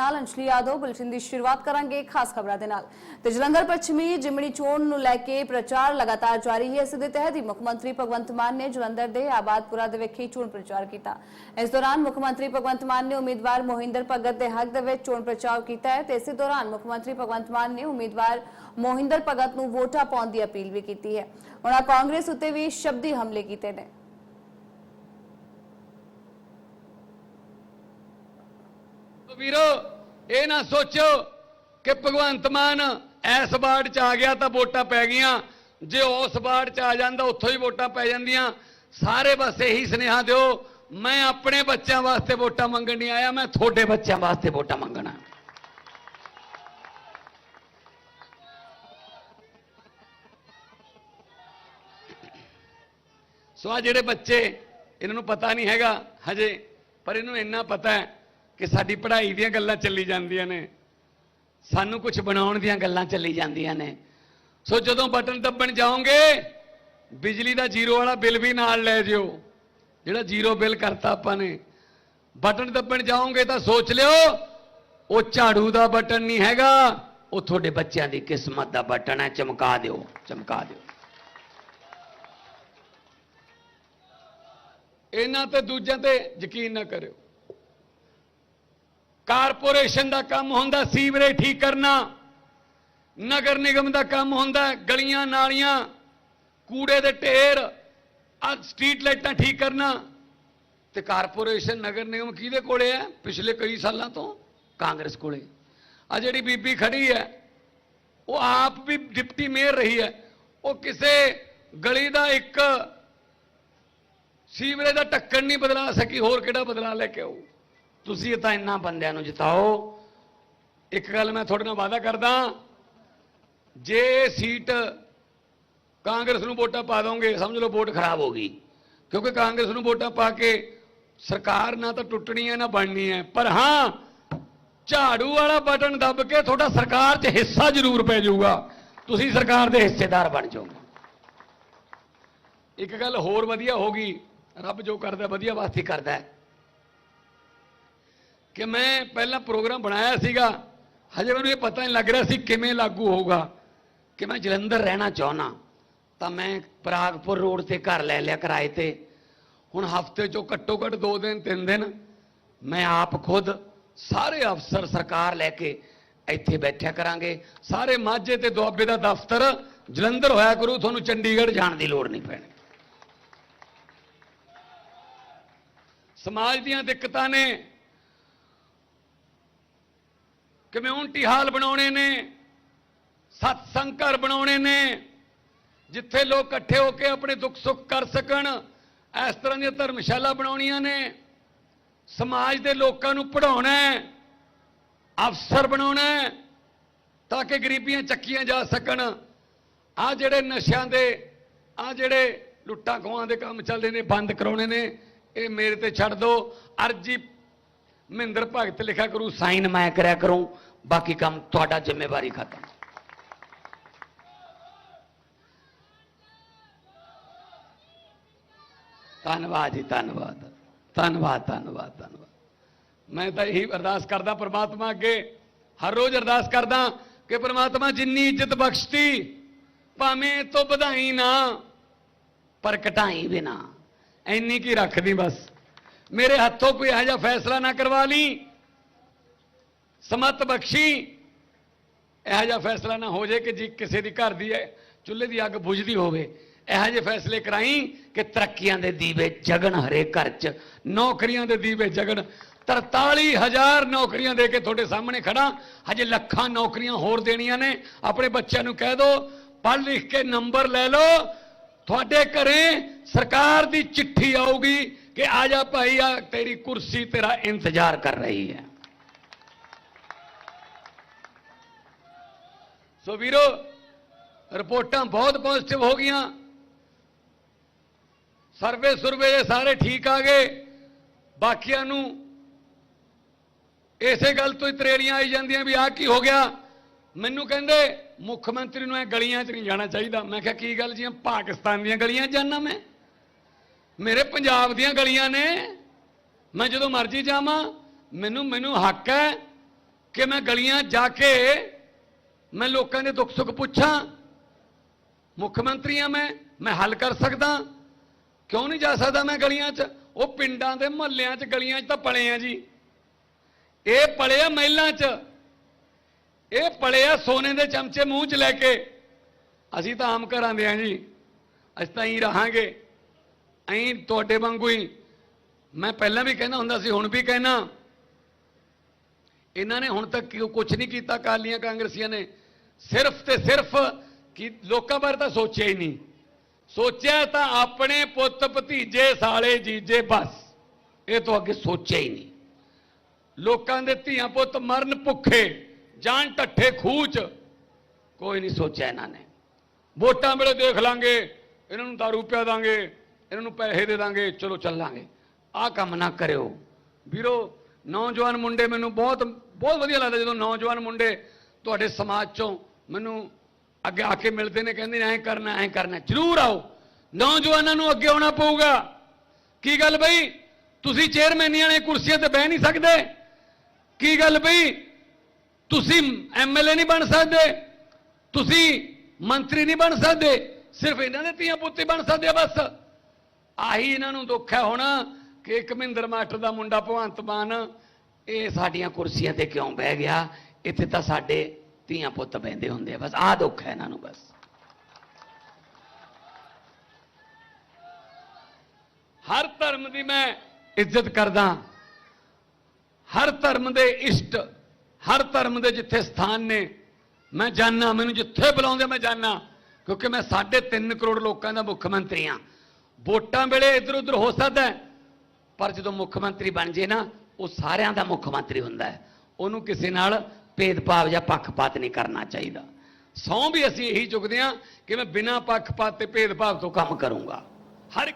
ਨਾਲ ਅੰਸ਼ਲੀ ਯਾਦਵ ਬੁਲੇਟਿਨ ਦੀ ਸ਼ੁਰੂਆਤ ਕਰਾਂਗੇ ਖਾਸ ਖਬਰਾਂ ਦੇ ਨਾਲ। ਤੇ ਜਲੰਧਰ ਪੱਛਮੀ ਜਿਮਣੀ ਚੋਣ ਨੂੰ ਲੈ ਕੇ ਪ੍ਰਚਾਰ ਲਗਾਤਾਰ ਜਾਰੀ ਹੈ। ਇਸ ਦੇ ਤਹਿਤ ਹੀ ਮੁੱਖ ਮੰਤਰੀ ਭਗਵੰਤ ਮਾਨ ਨੇ ਜਲੰਧਰ ਦੇ ਆਬਾਦਪੁਰਾ ਦੇ ਵਿਖੇ ਚੋਣ ਪ੍ਰਚਾਰ ਕੀਤਾ। ਇਸ ਦੌਰਾਨ ਮੁੱਖ ਮੰਤਰੀ ਭਗਵੰਤ ਮਾਨ ਨੇ ਉਮੀਦਵਾਰ ਮੋਹਿੰਦਰ ਭਗਤ ਦੇ ਹੱਕ ਦੇ ਵਿੱਚ ਚੋਣ ਪ੍ਰਚਾਰ ਕੀਤਾ ਹੈ ਤੇ ਇਸੇ ਦੌਰਾਨ ਮੁੱਖ ਮੰਤਰੀ ਭਗਵੰਤ ਮਾਨ ਨੇ ਉਮੀਦਵਾਰ ਮੋਹਿੰਦਰ ਭਗਤ ਨੂੰ ਵੋਟਾਂ ਪਾਉਣ ਦੀ ਅਪੀਲ ਵੀ ਕੀਤੀ ਹੈ। ਉਹਨਾਂ ਕਾਂਗਰਸ ਉੱਤੇ ਵੀ ਸ਼ਬਦੀ ਹਮਲੇ ਕੀਤੇ ਨੇ। ਵੀਰੋ ਇਹ ਨਾ ਸੋਚੋ ਕਿ ਭਗਵੰਤ ਮਾਨ ਐਸ ਵਾਰਡ ਚ ਆ ਗਿਆ ਤਾਂ ਵੋਟਾਂ ਪੈ ਗਈਆਂ। ਜੇ ਉਸ ਵਾਰਡ ਚ ਆ ਜਾਂਦਾ, ਉੱਥੋਂ ਹੀ ਵੋਟਾਂ ਪੈ ਜਾਂਦੀਆਂ। ਸਾਰੇ ਬਸ ਇਹੀ ਸੁਨੇਹਾ ਦਿਓ, ਮੈਂ ਆਪਣੇ ਬੱਚਿਆਂ ਵਾਸਤੇ ਵੋਟਾਂ ਮੰਗਣ ਨਹੀਂ ਆਇਆ, ਮੈਂ ਤੁਹਾਡੇ ਬੱਚਿਆਂ ਵਾਸਤੇ ਵੋਟਾਂ ਮੰਗਣਾ ਸੋ ਆ ਜਿਹੜੇ ਬੱਚੇ, ਇਹਨਾਂ ਨੂੰ ਪਤਾ ਨਹੀਂ ਹੈਗਾ ਹਜੇ, ਪਰ ਇਹਨੂੰ ਇੰਨਾ ਪਤਾ ਹੈ ਕਿ ਸਾਡੀ ਪੜ੍ਹਾਈ ਦੀਆਂ ਗੱਲਾਂ ਚੱਲੀ ਜਾਂਦੀਆਂ ਨੇ। ਸਾਨੂੰ ਕੁਝ ਬਣਾਉਣ ਦੀਆਂ ਗੱਲਾਂ ਚੱਲੀ ਜਾਂਦੀਆਂ ਨੇ। ਸੋ ਜਦੋਂ ਬਟਨ ਦੱਬਣ ਜਾਓਗੇ, ਬਿਜਲੀ ਦਾ ਜ਼ੀਰੋ ਵਾਲਾ ਬਿੱਲ ਵੀ ਨਾਲ ਲੈ ਜਿਓ। ਜਿਹੜਾ ਜ਼ੀਰੋ ਬਿੱਲ ਕਰਤਾ ਆਪਾਂ ਨੇ। ਬਟਨ ਦੱਬਣ ਜਾਓਗੇ ਤਾਂ ਸੋਚ ਲਿਓ, ਉਹ ਝਾੜੂ ਦਾ ਬਟਨ ਨਹੀਂ ਹੈਗਾ, ਉਹ ਤੁਹਾਡੇ ਬੱਚਿਆਂ ਦੀ ਕਿਸਮਤ ਦਾ ਬਟਨ ਹੈ। ਚਮਕਾ ਦਿਓ ਚਮਕਾ ਦਿਓ। ਇਹਨਾਂ ਤੇ ਦੂਜਿਆਂ ਤੇ ਯਕੀਨ ਨਾ ਕਰਿਓ। ਕਾਰਪੋਰੇਸ਼ਨ ਦਾ ਕੰਮ ਹੁੰਦਾ, ਸੀਵਰੇਜ ਠੀਕ ਕਰਨਾ। ਨਗਰ ਨਿਗਮ ਦਾ ਕੰਮ ਹੁੰਦਾ, ਗਲੀਆਂ ਨਾਲੀਆਂ, ਕੂੜੇ ਦੇ ਢੇਰ ਆ ਸਟਰੀਟ ਲਾਈਟਾਂ ਠੀਕ ਕਰਨਾ। ਤੇ ਕਾਰਪੋਰੇਸ਼ਨ ਨਗਰ ਨਿਗਮ ਕਿਹਦੇ ਕੋਲੇ ਹੈ? ਪਿਛਲੇ ਕਈ ਸਾਲਾਂ ਤੋਂ ਕਾਂਗਰਸ ਕੋਲੇ। ਆ ਜਿਹੜੀ ਬੀਬੀ ਖੜੀ ਹੈ, ਉਹ ਆਪ ਵੀ ਡਿਪਟੀ ਮੇਅਰ ਰਹੀ ਹੈ। ਉਹ ਕਿਸੇ ਗਲੀ ਦਾ ਇੱਕ ਸੀਵਰੇਜ ਦਾ ਢੱਕਣ ਨਹੀਂ ਬਦਲਾ ਸਕੀ, ਹੋਰ ਕਿਹੜਾ ਬਦਲਾ ਲੈ ਕੇ ਆਊ? ਤੁਸੀਂ ਤਾਂ ਇੰਨਾ ਬੰਦਿਆਂ ਨੂੰ ਜਿਤਾਓ। ਇੱਕ ਗੱਲ ਮੈਂ ਤੁਹਾਡੇ ਨਾਲ ਵਾਅਦਾ ਕਰਦਾ, ਜੇ ਸੀਟ ਕਾਂਗਰਸ ਨੂੰ ਵੋਟਾਂ ਪਾ ਦੋਗੇ, ਸਮਝ ਲਓ ਵੋਟ ਖਰਾਬ ਹੋ ਗਈ। ਕਿਉਂਕਿ ਕਾਂਗਰਸ ਨੂੰ ਵੋਟਾਂ ਪਾ ਕੇ ਸਰਕਾਰ ਨਾ ਤਾਂ ਟੁੱਟਣੀ ਹੈ, ਨਾ ਬਣਨੀ ਹੈ। ਪਰ ਹਾਂ, ਝਾੜੂ ਵਾਲਾ ਬਟਨ ਦੱਬ ਕੇ ਤੁਹਾਡਾ ਸਰਕਾਰ 'ਚ ਹਿੱਸਾ ਜ਼ਰੂਰ ਪੈ ਜਾਊਗਾ। ਤੁਸੀਂ ਸਰਕਾਰ ਦੇ ਹਿੱਸੇਦਾਰ ਬਣ ਜਾਓਗੇ। ਇੱਕ ਗੱਲ ਹੋਰ ਵਧੀਆ ਹੋ ਗਈ। ਰੱਬ ਜੋ ਕਰਦਾ, ਵਧੀਆ ਵਾਸਤੇ ਕਰਦਾ ਹੈ। ਕਿ ਮੈਂ ਪਹਿਲਾਂ ਪ੍ਰੋਗਰਾਮ ਬਣਾਇਆ ਸੀਗਾ, ਹਜੇ ਮੈਨੂੰ ਇਹ ਪਤਾ ਨਹੀਂ ਲੱਗ ਰਿਹਾ ਸੀ ਕਿਵੇਂ ਲਾਗੂ ਹੋਊਗਾ, ਕਿ ਮੈਂ ਜਲੰਧਰ ਰਹਿਣਾ ਚਾਹਣਾ ਤਾਂ ਮੈਂ ਪ੍ਰਾਗਪੁਰ ਰੋਡ ਤੇ ਘਰ ਲੈ ਲਿਆ ਕਿਰਾਏ ਤੇ। ਹੁਣ ਹਫ਼ਤੇ ਚੋਂ ਘੱਟੋ ਘੱਟ 2 ਦਿਨ 3 ਦਿਨ, ਮੈਂ ਆਪ ਖੁਦ ਸਾਰੇ ਅਫਸਰ ਸਰਕਾਰ ਲੈ ਕੇ ਇੱਥੇ ਬੈਠਿਆ ਕਰਾਂਗੇ। ਸਾਰੇ ਮਾਝੇ ਤੇ ਦੁਆਬੇ ਦਾ ਦਫ਼ਤਰ ਜਲੰਧਰ ਹੋਇਆ ਕਰੂ, ਤੁਹਾਨੂੰ ਚੰਡੀਗੜ੍ਹ ਜਾਣ ਦੀ ਲੋੜ ਨਹੀਂ ਪੈਣੀ। ਸਮਾਜ ਦੀਆਂ ਦਿੱਕਤਾਂ ਨੇ ਕਮਿਊਨਿਟੀ ਹਾਲ ਬਣਾਉਣੇ ਨੇ ਸਤਸੰਗ ਘਰ ਬਣਾਉਣੇ ਨੇ, ਜਿੱਥੇ ਲੋਕ ਇਕੱਠੇ ਹੋ ਕੇ ਆਪਣੇ ਦੁੱਖ ਸੁੱਖ ਕਰ ਸਕਣ, ਇਸ ਤਰ੍ਹਾਂ ਦੀਆਂ ਧਰਮਸ਼ਾਲਾ ਬਣਾਉਣੀਆਂ ਨੇ, ਸਮਾਜ ਦੇ ਲੋਕਾਂ ਨੂੰ ਪੜਾਉਣਾ ਹੈ, ਅਫਸਰ ਬਣਾਉਣਾ ਹੈ, ਤਾਂ ਕਿ ਗਰੀਬੀਆਂ ਚੱਕੀਆਂ ਜਾ ਸਕਣ। ਆ ਜਿਹੜੇ ਨਸ਼ਿਆਂ ਦੇ, ਆ ਜਿਹੜੇ ਲੁੱਟਾਂ ਖੋਹਾਂ ਦੇ ਕੰਮ ਚੱਲਦੇ ਨੇ, ਬੰਦ ਕਰਾਉਣੇ ਨੇ, ਇਹ ਮੇਰੇ ਤੇ ਛੱਡ ਦਿਓ ਅਰਜੀ ਮਹਿੰਦਰ ਭਗਤ ਲਿਖਿਆ ਕਰੂ ਸਾਈਨ ਮੈਂ ਕਰਿਆ ਕਰੂੰ ਬਾਕੀ ਕੰਮ ਤੁਹਾਡਾ ਜ਼ਿੰਮੇਵਾਰੀ ਖਤਮ ਧੰਨਵਾਦ ਜੀ ਧੰਨਵਾਦ ਧੰਨਵਾਦ ਧੰਨਵਾਦ ਧੰਨਵਾਦ ਮੈਂ ਤਾਂ ਇਹੀ ਅਰਦਾਸ ਕਰਦਾ ਪ੍ਰਮਾਤਮਾ ਅੱਗੇ ਹਰ ਰੋਜ਼ ਅਰਦਾਸ ਕਰਦਾ ਕਿ ਪ੍ਰਮਾਤਮਾ ਜਿੰਨੀ ਇੱਜ਼ਤ ਬਖਸ਼ਤੀ ਭਾਵੇਂ ਤੋਂ ਵਧਾਈ ਨਾ ਪਰ ਘਟਾਈ ਵੀ ਨਾ ਇੰਨੀ ਕੀ ਰੱਖਦੀ ਬਸ ਮੇਰੇ ਹੱਥੋਂ ਕੋਈ ਇਹੋ ਜਿਹਾ ਫੈਸਲਾ ਨਾ ਕਰਵਾ ਲਈ। ਸਮਤ ਬਖਸ਼ੀ। ਇਹੋ ਜਿਹਾ ਫੈਸਲਾ ਨਾ ਹੋ ਜਾਏ ਕਿ ਜੀ ਕਿਸੇ ਦੀ ਘਰ ਦੀ ਹੈ ਚੁੱਲ੍ਹੇ ਦੀ ਅੱਗ ਬੁਝਦੀ ਹੋਵੇ। ਇਹੋ ਜਿਹੇ ਫੈਸਲੇ ਕਰਾਈ ਕਿ ਤਰੱਕੀਆਂ ਦੇ ਦੀਵੇ ਜਗਣ ਹਰੇ ਘਰ 'ਚ। ਨੌਕਰੀਆਂ ਦੇ ਦੀਵੇ ਜਗਣ। 43000 ਨੌਕਰੀਆਂ ਦੇ ਕੇ ਤੁਹਾਡੇ ਸਾਹਮਣੇ ਖੜਾ ਹਜੇ ਲੱਖਾਂ ਨੌਕਰੀਆਂ ਹੋਰ ਦੇਣੀਆਂ ਨੇ। ਆਪਣੇ ਬੱਚਿਆਂ ਨੂੰ ਕਹਿ ਦਿਓ ਪੜ੍ਹ ਲਿਖ ਕੇ ਨੰਬਰ ਲੈ ਲਓ। ਤੁਹਾਡੇ ਘਰੇ ਸਰਕਾਰ ਦੀ ਚਿੱਠੀ ਆਊਗੀ। ਕਿ ਆ ਜਾ ਭਾਈ ਆ ਤੇਰੀ ਕੁਰਸੀ ਤੇਰਾ ਇੰਤਜ਼ਾਰ ਕਰ ਰਹੀ ਹੈ ਸੋ ਵੀਰੋ ਰਿਪੋਰਟਾਂ ਬਹੁਤ ਪੋਜ਼ਿਟਿਵ ਹੋ ਗਈਆਂ ਸਰਵੇ ਸੁਰਵੇ ਇਹ ਸਾਰੇ ਠੀਕ ਆ ਗਏ ਬਾਕੀਆਂ ਨੂੰ ਇਸੇ ਗੱਲ ਤੋਂ ਹੀ ਤਰੇੜੀਆਂ ਆਈ ਜਾਂਦੀਆਂ ਵੀ ਆਹ ਕੀ ਹੋ ਗਿਆ ਮੈਨੂੰ ਕਹਿੰਦੇ ਮੁੱਖ ਮੰਤਰੀ ਨੂੰ ਇਹ ਗਲੀਆਂ 'ਚ ਨਹੀਂ ਜਾਣਾ ਚਾਹੀਦਾ ਮੈਂ ਕਿਹਾ ਕੀ ਗੱਲ ਜੀ ਪਾਕਿਸਤਾਨ ਦੀਆਂ ਗਲੀਆਂ 'ਚ ਜਾਣਾ ਮੈਂ ਮੇਰੇ ਪੰਜਾਬ ਦੀਆਂ ਗਲੀਆਂ ਨੇ। ਮੈਂ ਜਦੋਂ ਮਰਜ਼ੀ ਜਾਵਾਂ, ਮੈਨੂੰ ਮੈਨੂੰ ਹੱਕ ਹੈ ਕਿ ਮੈਂ ਗਲੀਆਂ ਜਾ ਕੇ ਮੈਂ ਲੋਕਾਂ ਦੇ ਦੁੱਖ ਸੁੱਖ ਪੁੱਛਾਂ। ਮੁੱਖ ਮੰਤਰੀ ਆ ਮੈਂ ਮੈਂ ਹੱਲ ਕਰ ਸਕਦਾ। ਕਿਉਂ ਨਹੀਂ ਜਾ ਸਕਦਾ ਮੈਂ ਗਲੀਆਂ 'ਚ? ਉਹ ਪਿੰਡਾਂ ਦੇ ਮੁਹੱਲਿਆਂ 'ਚ ਗਲੀਆਂ 'ਚ ਤਾਂ ਪਲੇ ਆ ਜੀ। ਇਹ ਪਲੇ ਆ ਮਹਿਲਾਂ 'ਚ। ਇਹ ਪਲੇ ਆ ਸੋਨੇ ਦੇ ਚਮਚੇ ਮੂੰਹ 'ਚ ਲੈ ਕੇ। ਅਸੀਂ ਤਾਂ ਆਮ ਘਰਾਂ ਦੇ ਆ ਜੀ। ਅਸੀਂ ਤਾਂ ਹੀ ਰਹਾਂਗੇ। ਐਂ ਤੁਹਾਡੇ ਵਾਂਗੂ ਹੀ। ਮੈਂ ਪਹਿਲਾਂ ਵੀ ਕਹਿੰਦਾ ਹੁੰਦਾ ਸੀ, ਹੁਣ ਵੀ ਕਹਿਣਾ ਇਹਨਾਂ ਨੇ ਹੁਣ ਤੱਕ ਕੁਝ ਨਹੀਂ ਕੀਤਾ ਕਾਲੀਆਂ ਕਾਂਗਰਸੀਆਂ ਨੇ? ਸਿਰਫ ਤੇ ਸਿਰਫ ਕਿ ਲੋਕਾਂ ਬਾਰੇ ਤਾਂ ਸੋਚਿਆ ਹੀ ਨਹੀਂ। ਸੋਚਿਆ ਤਾਂ ਆਪਣੇ ਪੁੱਤ ਭਤੀਜੇ ਸਾਲੇ ਜੀਜੇ ਬਸ। ਇਹ ਤੋਂ ਅੱਗੇ ਸੋਚਿਆ ਹੀ ਨਹੀਂ। ਲੋਕਾਂ ਦੇ ਧੀਆਂ ਪੁੱਤ ਮਰਨ ਭੁੱਖੇ, ਜਾਨ ਟੱਠੇ ਖੂਚ। ਕੋਈ ਨਹੀਂ ਸੋਚਿਆ ਇਹਨਾਂ ਨੇ। ਵੋਟਾਂ ਵੇਲੇ ਦੇਖ ਲਾਂਗੇ, ਇਹਨਾਂ ਨੂੰ ਦਾਰੂ ਪਿਆ ਦਾਂਗੇ। ਇਹਨਾਂ ਨੂੰ ਪੈਸੇ ਦੇ ਦਾਂਗੇ, ਚਲੋ ਚੱਲਾਂਗੇ। ਆਹ ਕੰਮ ਨਾ ਕਰਿਓ। ਵੀਰੋ, ਨੌਜਵਾਨ ਮੁੰਡੇ ਮੈਨੂੰ ਬਹੁਤ ਬਹੁਤ ਵਧੀਆ ਲੱਗਦਾ ਜਦੋਂ ਨੌਜਵਾਨ ਮੁੰਡੇ ਤੁਹਾਡੇ ਸਮਾਜ ਚੋਂ ਮੈਨੂੰ ਅੱਗੇ ਆ ਕੇ ਮਿਲਦੇ ਨੇ, ਕਹਿੰਦੇ ਐਂ ਕਰਨਾ ਐਂ ਕਰਨਾ। ਜ਼ਰੂਰ ਆਓ। ਨੌਜਵਾਨਾਂ ਨੂੰ ਅੱਗੇ ਆਉਣਾ ਪਊਗਾ। ਕੀ ਗੱਲ ਬਈ? ਤੁਸੀਂ ਚੇਅਰਮੈਨੀਆਂ ਵਾਲੇ ਕੁਰਸੀਆਂ ਤੇ ਬਹਿ ਨਹੀਂ ਸਕਦੇ? ਕੀ ਗੱਲ ਬਈ? ਤੁਸੀਂ ਐਮਐਲਏ ਨਹੀਂ ਬਣ ਸਕਦੇ? ਤੁਸੀਂ ਮੰਤਰੀ ਨਹੀਂ ਬਣ ਸਕਦੇ? ਸਿਰਫ ਇਹਨਾਂ ਦੇ ਧੀਆਂ ਪੁੱਤੇ ਬਣ ਸਕਦੇ ਬਸ। ਆਹੀ ਇਹਨਾਂ ਨੂੰ ਦੁੱਖ ਹੈ ਹੁਣ ਕਿ ਇੱਕ ਮਾਸਟਰ ਦਾ ਮੁੰਡਾ ਭਗਵੰਤ ਮਾਨ ਇਹ ਸਾਡੀਆਂ ਕੁਰਸੀਆਂ ਤੇ ਕਿਉਂ ਬਹਿ ਗਿਆ? ਇੱਥੇ ਤਾਂ ਸਾਡੇ ਧੀਆਂ ਪੁੱਤ ਬਹਿੰਦੇ ਹੁੰਦੇ ਆ, ਬਸ ਆਹ ਦੁੱਖ ਹੈ ਇਹਨਾਂ ਨੂੰ ਬਸ। ਹਰ ਧਰਮ ਦੀ ਮੈਂ ਇੱਜ਼ਤ ਕਰਦਾ, ਹਰ ਧਰਮ ਦੇ ਇਸ਼ਟ, ਹਰ ਧਰਮ ਦੇ ਜਿੱਥੇ ਸਥਾਨ ਨੇ, ਮੈਂ ਜਾਣਾ ਮੈਨੂੰ ਜਿੱਥੇ ਬੁਲਾਉਂਦੇ ਮੈਂ ਜਾਣਾ ਕਿਉਂਕਿ ਮੈਂ 3.5 ਕਰੋੜ ਲੋਕਾਂ ਦਾ ਮੁੱਖ ਮੰਤਰੀ ਆ ਵੋਟਾਂ ਵੇਲੇ ਇੱਧਰ ਉੱਧਰ ਹੋ ਸਕਦਾ ਪਰ ਜਦੋਂ ਮੁੱਖ ਮੰਤਰੀ ਬਣ ਜੇ ਨਾ, ਉਹ ਸਾਰਿਆਂ ਦਾ ਮੁੱਖ ਮੰਤਰੀ ਹੁੰਦਾ ਹੈ। ਉਹਨੂੰ ਕਿਸੇ ਨਾਲ ਭੇਦਭਾਵ ਜਾਂ ਪੱਖਪਾਤ ਨਹੀਂ ਕਰਨਾ ਚਾਹੀਦਾ। ਸੌਂ ਵੀ ਅਸੀਂ ਇਹੀ ਚੁੱਕਦੇ ਹਾਂ ਕਿ ਮੈਂ ਬਿਨਾਂ ਪੱਖਪਾਤ ਤੇ ਭੇਦਭਾਵ ਤੋਂ ਕੰਮ ਕਰੂੰਗਾ।